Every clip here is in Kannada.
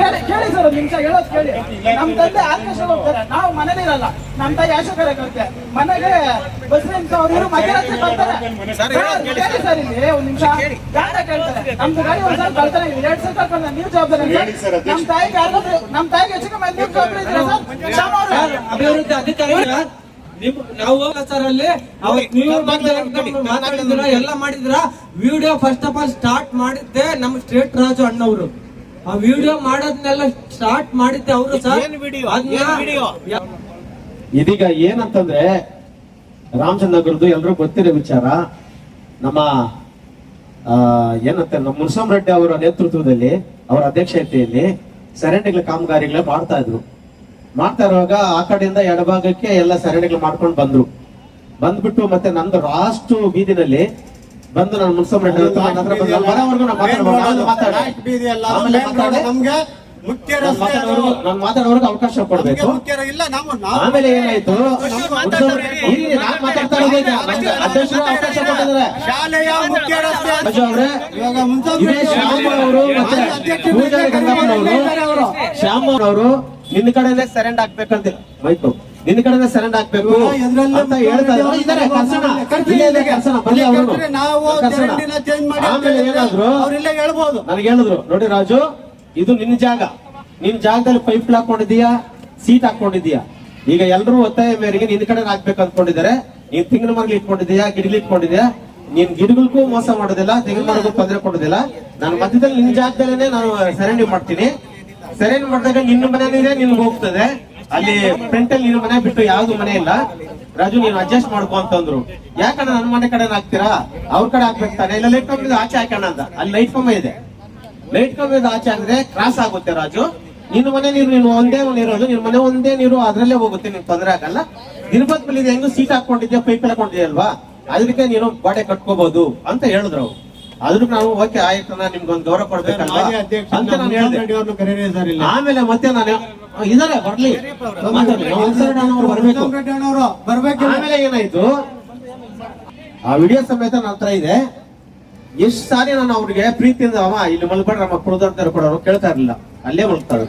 ಕೇಳಿ ಕೇಳಿ ಸರ್ ಒಂದು ನಿಮಿಷ ಹೇಳೋದು ಕೇಳಿ. ನಮ್ ತಂದೆ ಆರ್ಕೆಸ್ಟ್ರಾ ಹೋಗ್ತಾರೆ ನಾವು ಮನೇಲಿ ಇರಲ್ಲ. ನಮ್ ತಾಯಿ ಆಶೋಕರ ಕರುತ್ತೆ ಮನೆಗೆ ಬಸವೇಂದ್ರ ಅವ್ರು ಮಧ್ಯರಾತ್ರಿ ಬರ್ತಾರೆ ಸರ್, ಕೇಳಿ ಸರ್. ಇಲ್ಲಿ ಒಂದ್ ನಿಮಿಷ. ಯಾಕ ಕೇಳ್ತಾರೆ? ನಮ್ದು ಗಾಡಿ ಒಂದ್ ಸಲ ಕಳ್ತಾನೆ ಎರಡ್ ಸಲ ಕಳ್ಕೊಂಡ್ರೆ ನೀವು ಜವಾಬ್ದಾರಿ ಹೇಳಿ ಸರ್, ಅಧ್ಯಕ್ಷ. ನಮ್ ತಾಯಿಗೆ ಯಾರಾದ್ರೂ ನಮ್ ತಾಯಿಗೆ ಹೆಚ್ಚು ಕಮ್ಮಿ ನೀವು ಜವಾಬ್ದಾರಿ ಇದ್ದೀರಾ ಸರ್? ಅಭಿವೃದ್ಧಿ ಅಧಿಕಾರಿ ನಿಮ್ ನಾವು ಸರ್ ಅಲ್ಲಿ. ಅವತ್ತು ನೀವು ಮಾತಾಡಿದ್ರ ಎಲ್ಲ ಮಾಡಿದ್ರ. Video first of all start ಮಾಡಿದ್ದೆ ನಮ್ಮ ಸ್ಟೇಟ್ ರಾಜು ಅಣ್ಣವರು. ಆ ವಿಡಿಯೋ ಮಾಡೋದನ್ನೆಲ್ಲ ಸ್ಟಾರ್ಟ್ ಮಾಡಿದ್ದೆ ಅವರು ಸರ್ ಅದನ್ನ ಇದೀಗ ಏನಂತಂದ್ರೆ ರಾಮಚಂದ್ರಗುರುದು ಎಲ್ರು ಗೊತ್ತಿರೋ ವಿಚಾರ ನಮ್ಮ ಆ, ಏನಂತ ನಮ್ಮ ಮುನ್ಸಂ ರೆಡ್ಡಿ ಅವರ ನೇತೃತ್ವದಲ್ಲಿ ಅವರ ಅಧ್ಯಕ್ಷತೆಯಲ್ಲಿ ಸರಣಿಗಳ ಕಾಮಗಾರಿಗಳ ಮಾಡ್ತಾ ಇದ್ರು. ಮಾಡ್ತಾ ಇರುವಾಗ ಆ ಕಡೆಯಿಂದ ಎಡಭಾಗಕ್ಕೆ ಎಲ್ಲ ಸರಣಿಗಳು ಮಾಡ್ಕೊಂಡು ಬಂದ್ರು. ಬಂದ್ಬಿಟ್ಟು ಮತ್ತೆ ನಂದು ಲಾಸ್ಟ್ ಬೀದಿನಲ್ಲಿ ಬಂದು ನಾನು ಮುನ್ಸಂ ರೆಡ್ಡಿ ಹತ್ರ ನನ್ನ ಹತ್ರ ಬಂದು ಅಲ್ಲಿ ಬರೋವರೆಗೂ ನಾನು ಮಾತಾಡ್ಬೋದು. ನಾನು ಮಾತಾಡಿ. ನಾಲ್ಕು ಬೀದಿ ಅಲ್ಲ ಅದು ಆಮೇಲೆ main ನಮ್ಗೆ ಮುಖ್ಯ ನಾನು. ಮಾತಾಡೋರ್ಗು- ಅವಕಾಶ ಕೊಡ್ಬೇಕು. ಮುಖ್ಯ ರ- ಇಲ್ಲ ನಾವು ಆಮೇಲೆ ಏನಾಯ್ತು? ಇಲ್ಲಿ ನಾನು ಮಾತಾಡ್ತಾ ಇರೋದು ಈಗ ನಮ್ಗೆ ಅಧ್ಯಕ್ಷರು ಅವಕಾಶ ಕೊಟ್ಟಿದ್ದಾರೆ. ಶಾಲೆಯ ಮುಖ್ಯ ರಸ್ತೆ ಅವ್ರೆ ಇವಾಗ ಶ್ಯಾಮ್ ಅವರು ಮತ್ತೆ ಮಾಜಿ ಅಧ್ಯಕ್ಷ ಪೂಜಾರಿ ಗಂಗಪ್ಪನವರು ಶ್ಯಾಮ್ ಅವರು. ನಿನ್ನ ಕಡೆನೆ ಸರೆಂಡ್ ಆಗ್ಬೇಕಂತ ಮೈಕು ನಿನ್ನ ಕಡೆ ಸರೆಂಡ್ ಹಾಕ್ಬೇಕು ಅಂತ ಹೇಳ್ತಾ ಕರ್ಸಣ ಇಲ್ಲೇ ಕರ್ಸಣ ಬನ್ನಿ ಅವರು ನಾವು ಚರಂಡಿನ change ಮಾಡಿ ಆಮೇಲೆ ಏನಾದ್ರು? ಅವ್ರಿಲ್ಲೇ ಹೇಳ್ಬೋದು. ನನಗೆ ಹೇಳಿದ್ರು ನೋಡಿ ರಾಜು ಇದು ನಿನ್ನ ಜಾಗ. ನಿನ್ ಜಾಗದಲ್ಲಿ ಪೈಪ್ ಹಾಕೊಂಡಿದೀಯಾ ಸೀಟ್ ಹಾಕೊಂಡಿದೀಯಾ ಈಗ ಎಲ್ಲರೂ ಒತ್ತಾಯ ಮೇರೆಗೆ ನಿನ್ನ ಕಡೆ ಹಾಕ್ಬೇಕು ಅನ್ಕೊಂಡಿದ್ದಾರೆ. ನೀನ್ ತೆಂಗಿನ ಮರಗಳು ಇಟ್ಕೊಂಡಿದ್ಯಾ ಗಿಡಗಳು ಇಟ್ಕೊಂಡಿದ್ಯಾ ನೀನ್ ಗಿಡಗಳಿಗೂ ಮೋಸ ಮಾಡೋದಿಲ್ಲ ತೆಂಗಿನ ಮರಗೂ ತೊಂದರೆ ಕೊಡೋದಿಲ್ಲ. ನಾನು ಮಧ್ಯದಲ್ಲಿ ನಿನ್ ಜಾಗದಲ್ಲೇ ನಾನು ಸರೆಂಡ್ ಮಾಡ್ತೀನಿ. ಸರೆಂಡ್ ಮಾಡಿದಾಗ ನಿನ್ನ ಮನೇಲಿ ನಿನ್ಗೆ ಹೋಗ್ತದೆ. ಅಲ್ಲಿ ಫ್ರಂಟ್ ಅಲ್ಲಿ ಮನೆ ಬಿಟ್ಟು ಯಾವ್ದು ಮನೆ ಇಲ್ಲ. ರಾಜು, ನೀನು ಅಡ್ಜಸ್ಟ್ ಮಾಡ್ಕೊ ಅಂತಂದ್ರು. ಯಾಕಣ್ಣ ನನ್ನ ಮನೆ ಕಡೆ ಹಾಕ್ತೀರಾ? ಅವ್ರ ಕಡೆ ಹಾಕ್ಬೇಕು ತಾನೆ? ಇಲ್ಲ ಲೈಟ್ ಕಂಬ ಆಚೆ ಹಾಕೋಣ ಅಂತ. ಅಲ್ಲಿ ಲೈಟ್ ಕಂಬ ಇದೆ. ಲೈಟ್ ಕಂಬ ಆಚೆ ಅಂದ್ರೆ ಕ್ರಾಸ್ ಆಗುತ್ತೆ ರಾಜು. ನಿನ್ನ ಮನೆ ನೀರು, ನೀನು ಒಂದೇ ಇರೋದು. ನಿನ್ನ ಮನೆ ಒಂದೇ ನೀರು ಅದ್ರಲ್ಲೇ ಹೋಗುತ್ತೆ ನಿನ್ ತೊಂದರೆ ಆಗಲ್ಲ. ನಿರ್ಬಂಧ ಮೇಲೆ ಹೆಂಗು ಸೀಟ್ ಹಾಕೊಂಡಿದ್ಯಾ ಪೈಪ್ ಹಾಕೊಂಡಿದ್ಯಾ ಅಲ್ವಾ? ಅದಕ್ಕೆ ನೀನು ಗೋಡೆ ಕಟ್ಕೋಬಹುದು ಅಂತ ಹೇಳಿದ್ರು ಅವ್ರು. ಅದಕ್ಕೆ ನಾವು ಓಕೆ ಆಯ್ತು ನಾ ನಿಮ್ಗೊಂದು ಗೌರವ ಕೊಡ್ಬೇಕಲ್ವಾ? ಅಂತ ನಾನು ಹೇಳಿದೆ. ಆಮೇಲೆ ಮತ್ತೆ ನಾನು ಆ, ಇದಾರೆ ಬರ್ಲಿ. ನಾನು ಬರ್ಬೇಕು. ಆಮೇಲೆ ಏನಾಯ್ತು? ಆ ವಿಡಿಯೋ ಸಮೇತ ನನ್ನ ಹತ್ರ ಇದೆ. ಎಷ್ಟು ಸಾರಿ ನಾನು ಅವ್ರಿಗೆ ಪ್ರೀತಿಯಿಂದ ಅವ ಇಲ್ಲಿ ಮಲ್ಕೊಂಡ್ರೆ ನಮ್ಮ ಅಂತ ಕೊಡೋರು ಕೇಳ್ತಾ ಇರಲಿಲ್ಲ. ಅಲ್ಲೇ ಮಲ್ಕೊಳ್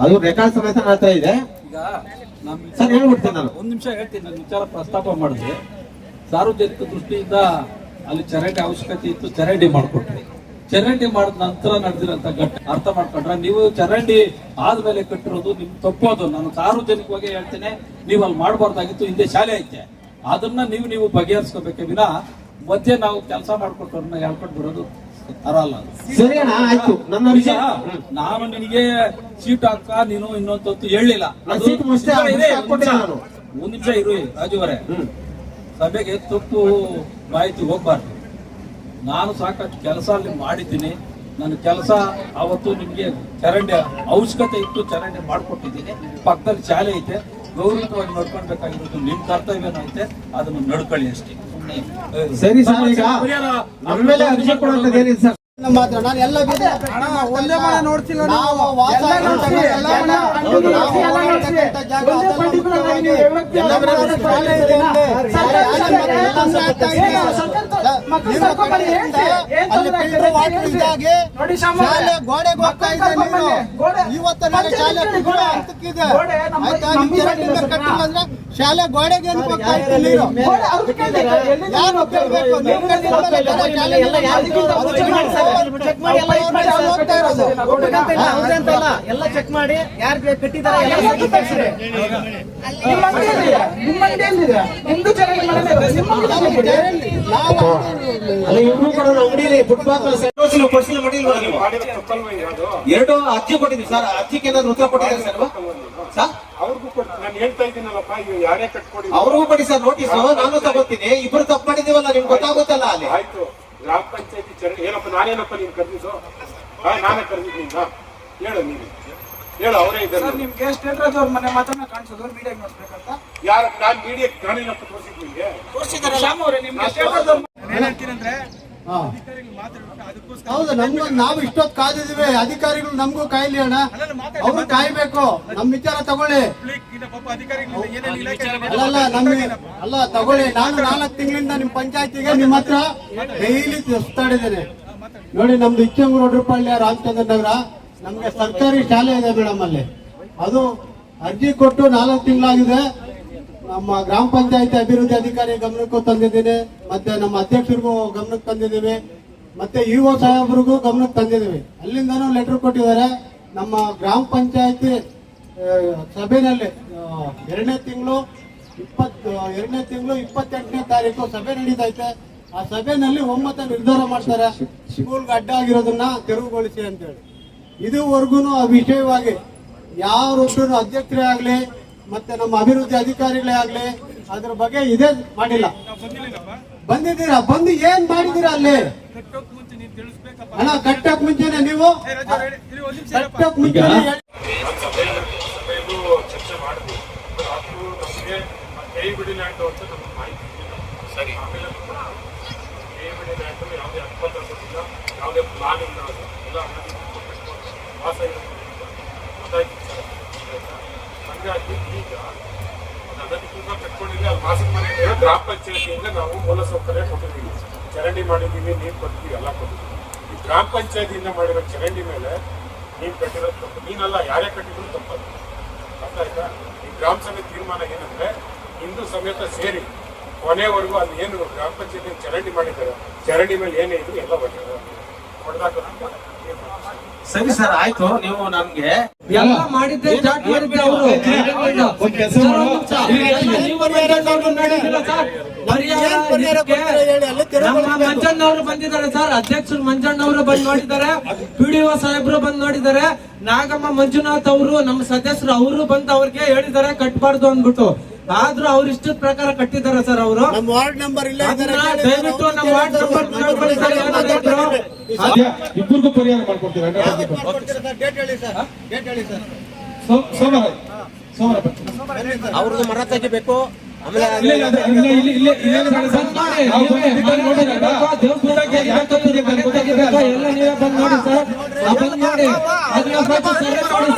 ಅದು ರೆಕಾರ್ಡ್ ಸಮೇತ ನನ್ನ ಹತ್ರ ಇದೆ. ಸರ್ ಹೇಳ್ಬಿಡ್ತೀನಿ ನಾನು. ಒಂದ್ ನಿಮಿಷ ಹೇಳ್ತೀನಿ ನಾನು ವಿಚಾರ ಪ್ರಸ್ತಾಪ ಮಾಡಿದೆ. ಸಾರ್ವಜನಿಕ ದೃಷ್ಟಿಯಿಂದ ಅಲ್ಲಿ ಚರಂಡಿ ಅವಶ್ಯಕತೆ ಇತ್ತು ಚರಂಡಿ ಮಾಡಿಕೊಟ್ರಿ. ಚರಂಡಿ ಮಾಡಿದ ನಂತರ ನಡೆದಿರಂತ ಘಟ್ಟ ಅರ್ಥ ಮಾಡ್ಕೊಂಡ್ರೆ? ನೀವು ಚರಂಡಿ ಆದ್ಮೇಲೆ ಕಟ್ಟಿರೋದು ನಿಮ್ ತಪ್ಪೋದು ನಾನು ಸಾರ್ವಜನಿಕವಾಗಿ ಹೇಳ್ತೇನೆ ನೀವು ಅಲ್ಲಿ ಮಾಡಬಾರ್ದಾಗಿತ್ತು ಹಿಂದೆ ಶಾಲೆ ಐತೆ. ಅದನ್ನ ನೀವು ನೀವು ಬಗೆಹರಿಸ್ಕೋಬೇಕೆ ವಿನ ಮಧ್ಯೆ ನಾವು ಕೆಲಸ ಮಾಡ್ಕೊಟ್ಟವ್ರನ್ನ ಹೇಳ್ಕೊಂಡು ಬಿಡೋದು ವಿಷಯ ನಾನು ನಿನಗೆ ಸೀಟ್ ಹಾಕ ನೀನು ಇನ್ನೊಂದು ಹೇಳಿಲ್ಲ. ಒಂದ್ ನಿಮಿಷ ಇರು ರಾಜುವರೇ ಸಭೆಗೆ ತಪ್ಪು ಮಾಹಿತಿ ಹೋಗ್ಬಾರ್ದು. ನಾನು ಸಾಕಷ್ಟು ಕೆಲಸ ಅಲ್ಲಿ ಮಾಡಿದ್ದೀನಿ. ನನ್ನ ಕೆಲಸ ಅವತ್ತು ನಿಮಗೆ ಚರಂಡಿ ಅವಶ್ಯಕತೆ ಇತ್ತು ಚರಂಡಿ ಮಾಡ್ಕೊಟ್ಟಿದ್ದೀನಿ. ಪಕ್ಕದಲ್ಲಿ ಶಾಲೆ ಐತೆ. ಗೌರವವಾಗಿ ನೋಡ್ಕೊಳ್ಬೇಕಾಗಿರೋದು ನಿಮ್ ಕರ್ತವ್ಯನೂ ಐತೆ. ಅದನ್ನು ನಡ್ಕೊಳ್ಳಿ ಅಷ್ಟೇ. ಸರಿ ಸರ್ ಈಗ ಮಾತ್ರ ನಾನು ಎಲ್ಲ ಒಂದೇ ಮನೆ ನೋಡ್ತಿಲ್ಲ ನಾವು. ವಾಸ ಶಾಲೆ ಗೋಡೆಗೆ ಹೋಗ್ತಾ ಇದೆ ನೀನು. ಇವತ್ತು ಶಾಲೆ. ಹಂತಕ್ಕಿದೆ. ಆಯ್ತಾ? ನಿಮ್ ಕಟ್ಟಿಲ್ಲ ಅಂದ್ರೆ ಶಾಲೆ ಗೋಡೆಗೆ ಹೋಗ್ತಾ ಇದ್ದೀನಿ ಎಲ್ಲಿಂದ ಯಾರು ಕೇಳ್ಬೇಕು? ನೀವು? ಕಟ್ಟಿಲ್ಲ ಶಾಲೆ ಚೆಕ್ ಮಾಡಿ ಸರ್. ಚೆಕ್ ಮಾಡಿ ಎಲ್ಲ ಇದು ಮಾಡಿ ಅವ್ರು ಹೋಗ್ತಾ ಇರೋದು. ಎಲ್ಲ ಚೆಕ್ ಮಾಡಿ ಯಾರು ಕಟ್ಟಿದ್ದಾರೆ ಎಲ್ಲ ಎಲ್ಲ ತಗ್ಸಿರಿ. ನಿಮ್ಮ ಅಂಗಡಿ ಎಲ್ಲಿದೆ? ನಿಮ್ಮ ಅಂಗಡಿ ಎಲ್ಲಿದೆ? ನಿಮ್ದು ಚರಂಡಿ ಮನೆ ಇದೆ. ನಿಮ್ಮ ಅಂಗಡಿ ಎಲ್ಲಿದೆ? ಅಲ್ಲ. ಇಬ್ರು ಕೂಡ ಅಂಗಡಿಲಿ ಫುಟ್ಪಾತ್ ಪರಿಶೀಲನೆ ಪರಿಶೀಲನೆ ಮಾಡಿಲ್ವಾ ನೀವು? ಎರಡು ಅಕ್ಕಿ ಕೊಟ್ಟಿದ್ವಿ ಸರ್. ಅರ್ಜಿಗೆ ಏನಾದ್ರು ಉತ್ತರ ಕೊಟ್ಟಿದ್ದಾರೆ ಸರ್ ಸರ್? ಅವ್ರಿಗೂ ಕೊಡ್ ನಾನು ಹೇಳ್ತಾ ಇದ್ದೀನಲ್ಲಪ್ಪ ಇವ್ ಯಾರೇ ಕಟ್ಕೊಡಿ ಅವ್ರಿಗೂ ಕೊಡಿ ಸರ್ ನೋಟಿಸ್. ನಾನು ತಗೋತೀನಿ. ಇಬ್ರು ತಪ್ಪು ಮಾಡಿದೀವಲ್ಲ ನಿಮ್ಗೆ ಗೊತ್ತಾಗುತ್ತಲ್ಲ ಅಲ್ಲಿ. ಆಯ್ತು. ಗ್ರಾಮ ಪಂಚಾಯತಿ ಏನಪ್ಪ ನಾನೇನಪ್ಪ ನೀನ್ ಕರೆದಿದ್ದು? ಹಾ ನಾನೇ ಕರೆದಿದ್ದು ನಿನ್ನ ಹೇಳು ನೀನು. ಹೇಳು ಅವರೇ ಇದ್ದಾರೆ. ಸರ್ ನಿಮ್ಗೆ ಸ್ಟೇಟ್ ರಾಜ್ ಅವ್ರ ಮನೆ ಮಾತ್ರ ಕಾಣಿಸೋದು ಮೀಡಿಯಾಗೆ ನೋಡ್ಬೇಕಂತ ಯಾರ ನಾನು ಮೀಡಿಯಾಕ್ಕೆ ನಾನೇನಪ್ಪ ತೋರಿಸಿದ್ ನಿಮ್ಗೆ? ಶ್ಯಾಮ್ ಅವರೇ ನಿಮ್ಗೆ ಹಾ. ಹೌದು, ನಮ್ಗ ನಾವು ಇಷ್ಟೊತ್ತು ಕಾದಿದೀವಿ ಅಧಿಕಾರಿಗಳು ನಮಗೂ ಕಾಯ್ಲಿ ಅಣ್ಣ. ಅವ್ರು ಕಾಯ್ಬೇಕು. ನಮ್ ವಿಚಾರ ತಗೊಳ್ಳಿ. ಅಲ್ಲ ನಮ್ಮ ಅಲ್ಲ, ತಗೊಳ್ಳಿ. ನಾನು ನಾಲ್ಕು ತಿಂಗಳಿಂದ ನಿಮ್ ಪಂಚಾಯತಿಗೆ ನಿಮ್ ಹತ್ರ ಡೈಲಿ ಸುತ್ತಾಡಿದ್ದೇನೆ. ನೋಡಿ, ನಮ್ದು ಇಚ್ಚಂಗೂರು ಒಡ್ರಪಳ್ಳಿಯ ರಾಮಚಂದ್ರ ನಗರ. ನಮ್ಗೆ ಸರ್ಕಾರಿ ಶಾಲೆ ಇದೆ ಮೇಡಮ್ ಅಲ್ಲಿ ಅದು ಅರ್ಜಿ ಕೊಟ್ಟು ನಾಲ್ಕು ತಿಂಗಳಾಗಿದೆ. ನಮ್ಮ ಗ್ರಾಮ ಪಂಚಾಯತಿ ಅಭಿವೃದ್ಧಿ ಅಧಿಕಾರಿ ಗಮನಕ್ಕೂ ತಂದಿದ್ದೀನಿ, ಮತ್ತೆ ನಮ್ಮ ಅಧ್ಯಕ್ಷರಿಗೂ ಗಮನಕ್ಕೆ ತಂದಿದ್ದೀವಿ, ಮತ್ತೆ ಇ ಒ ಸಾಹೇಬ್ರಿಗೂ ಗಮನಕ್ಕೆ ತಂದಿದ್ದೀವಿ. ಅಲ್ಲಿಂದನೂ ಲೆಟರ್ ಕೊಟ್ಟಿದ್ದಾರೆ. ನಮ್ಮ ಗ್ರಾಮ ಪಂಚಾಯತಿ ಸಭೆಯಲ್ಲಿ ಎರಡನೇ ತಿಂಗಳು ಇಪ್ಪತ್ತು ಎರಡನೇ ತಿಂಗಳು ಇಪ್ಪತ್ತೆಂಟನೇ ತಾರೀಕು ಸಭೆ ನಡೀತೈತೆ. ಆ ಸಭೆಯಲ್ಲಿ ಒಮ್ಮತ ನಿರ್ಧಾರ ಮಾಡ್ತಾರೆ. ಸ್ಕೂಲ್ಗೆ ಅಡ್ಡ ಆಗಿರೋದನ್ನ ತೆರವುಗೊಳಿಸಿ ಅಂತೇಳಿ. ಇದುವರೆಗೂ ಆ ವಿಷಯವಾಗಿ ಯಾರೊಬ್ಬರು ಅಧ್ಯಕ್ಷರೇ ಆಗ್ಲಿ ಮತ್ತೆ ನಮ್ಮ ಅಭಿವೃದ್ಧಿ ಅಧಿಕಾರಿಗಳೇ ಆಗ್ಲಿ ಅದ್ರ ಬಗ್ಗೆ ಇದೇ ಮಾಡಿಲ್ಲ ಬಂದಿದ್ದೀರಾ ಬಂದು ಏನ್ ಮಾಡಿದೀರಾ ಅಲ್ಲಿ ಅಣ್ಣ ಕಟ್ಟಕ್ ಮುಂಚೆನೆ ನೀವು ಕಟ್ಟಕ್ ಮುಂಚೆನೆ ಯಾವುದೇ ಪ್ಲಾನ್ ಇಲ್ಲ. ಎಲ್ಲ. ವಾಸ? ಹಂಗಾಗಿ ಈಗ ಅದು ಕಟ್ಕೊಂಡಿದ್ರೆ ಅಲ್ಲಿ ಮಾಸಿಕ ಮನೆ ಗ್ರಾಮ ಪಂಚಾಯತಿಯಿಂದ ನಾವು ಮೂಲಸೌಕರ್ಯ ಕೊಟ್ಟಿದ್ದೀವಿ. ಚರಂಡಿ ಮಾಡಿದ್ದೀವಿ, ನೀರು ಕೊಟ್ಟಿದ್ದೀವಿ, ಎಲ್ಲ ಕೊಟ್ಟಿದ್ದೀವಿ. ಈ ಗ್ರಾಮ ಪಂಚಾಯತಿಯಿಂದ ಮಾಡಿರೋ ಚರಂಡಿ ಮೇಲೆ ನೀರು ಕಟ್ಟಿರೋದು ತಪ್ಪು. ನೀನಲ್ಲ, ಯಾರೇ ಕಟ್ಟಿದ್ರು ತಪ್ಪದು ಅರ್ಥ ಆಯ್ತಾ? ಈ ಗ್ರಾಮ ಸಭೆ ತೀರ್ಮಾನ ಏನಂದ್ರೆ, ಹಿಂದೂ ಸಮೇತ ಸೇರಿ ಕೊನೆವರೆಗೂ ಅಲ್ಲಿ ಏನು ಗ್ರಾಮ ಪಂಚಾಯತಿ ಚರಂಡಿ ಮಾಡಿದ್ದಾರೆ, ಚರಂಡಿ ಮೇಲೆ ಏನೇ ಇದ್ರು ಎಲ್ಲ ಹೊಡೆದಾಕ ಸರಿ ಸರ್ ಆಯ್ತು. ನೀವು ನಮ್ಗೆ ಎಲ್ಲ ಮಾಡಿದ್ದೆ ಸ್ಟಾರ್ಟ್ ಮಾಡಿದ್ದೆ ಅವರು. ಮಂಜಣ್ಣವರು ಬಂದಿದ್ದಾರೆ ಸರ್. ಅಧ್ಯಕ್ಷರು ಮಂಜಣ್ಣವರು ಬಂದ್ ನೋಡಿದ್ದಾರೆ. ಒ ಸಾಹೇಬ್ರು ಬಂದ್ ನೋಡಿದ್ದಾರೆ. ನಾಗಮ್ಮ ಮಂಜುನಾಥ್ ಅವರು ನಮ್ಮ ಸದಸ್ಯರು ಅವರು ಬಂದು ಅವ್ರಿಗೆ ಹೇಳಿದ್ದಾರೆ. ಕಟ್ಬಾರ್ದು ಅಂದ್ಬಿಟ್ಟು. ಆದ್ರೂ ಅವ್ರ ಇಷ್ಟದ ಪ್ರಕಾರ ಕಟ್ಟಿದಾರ ಸರ್ ಅವರು ನಮ್ಮ ವಾರ್ಡ್ ನಂಬರ್ ಇಲ್ಲ ದಯವಿಟ್ಟು ನಮ್ಮ ವಾರ್ಡ್ ನಂಬರ್ ಕೇಳ್ಕೊಳ್ಳಿ ಸರ್. ಇಬ್ಬರಿಗೂ ಪರಿಹಾರ ಮಾಡ್ಕೊಡ್ತೀರಾ ಡೇಟ್ ಹೇಳಿ ಸರ್ ಡೇಟ್ ಹೇಳಿ ಸರ್ ಸೋಮವಾರ ಸೋಮವಾರ ಅವ್ರದ್ದು ಮರ ತೆಗಿಬೇಕು ಆಮೇಲೆ ಎಲ್ಲ ನೀವೇ ಬಂದ್ ನೋಡಿ ಸರ್ ಬಂದ್